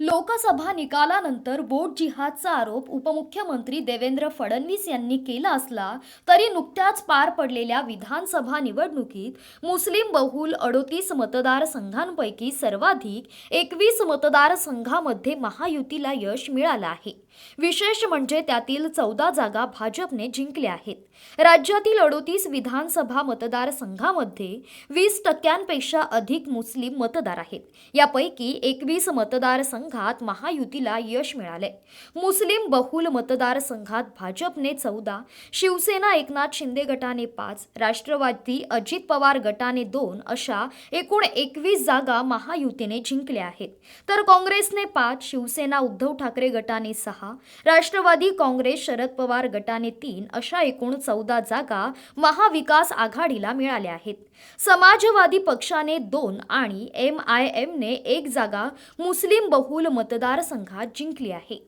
लोकसभा निकालानंतर बोट जिहादचा आरोप उपमुख्यमंत्री देवेंद्र फडणवीस यांनी केला असला तरी नुकत्याच पार पडलेल्या विधानसभा निवडणुकीत मुस्लिम बहुल अडोतीस मतदारसंघांपैकी सर्वाधिक एकवीस मतदारसंघामध्ये महायुतीला यश मिळालं आहे. विशेष म्हणजे त्यातील चौदा जागा भाजपने जिंकल्या आहेत. राज्यातील अडोतीस विधानसभा मतदारसंघामध्ये वीस टक्क्यांपेक्षा अधिक मुस्लिम मतदार आहेत. यापैकी एकवीस मतदारसंघात महायुतीला यश मिळाले. मुस्लिम बहुल मतदारसंघात भाजपने चौदा शिवसेना एकनाथ शिंदे गटाने पाच राष्ट्रवादी अजित पवार गटाने दोन अशा एकूण एकवीस जागा महायुतीने जिंकल्या आहेत. तर काँग्रेसने पाच शिवसेना उद्धव ठाकरे गटाने सहा राष्ट्रवादी काँग्रेस शरद पवार गटाने तीन अशा एकूण चौदा जागा महाविकास आघाडीला मिळाल्या आहेत. समाजवादी पक्षाने दोन आणि एम आय एमने एक जागा मुस्लिम बहुल मतदारसंघात जिंकली आहे.